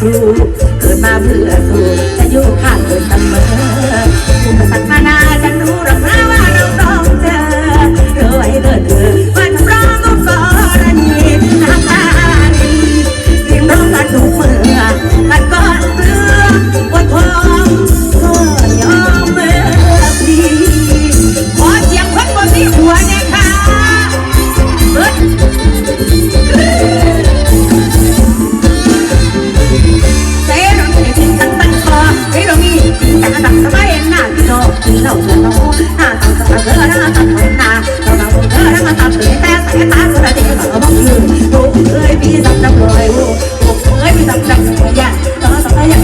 ครูเกิดมาเพื่อครูจะอยู่ข้างเธอเสมอคุณมาสนา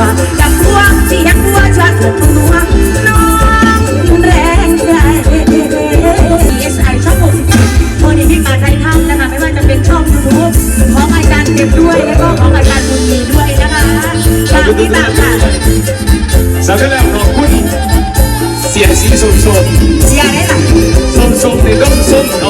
ที่ยังไอชองแมซิคตอนนี้พี่มาไทยทำนะคะ ไม่ว่าจะเป็นช่องยูทูบของรายการเก็บด้วย แล้วก็ของรายการบุญมีด้วยนะคะฝากที่ตามค่ะสำหรับแล้วขอบคุณเสียสีสมสมเสียได้หรอสมสมในต้นงสมเ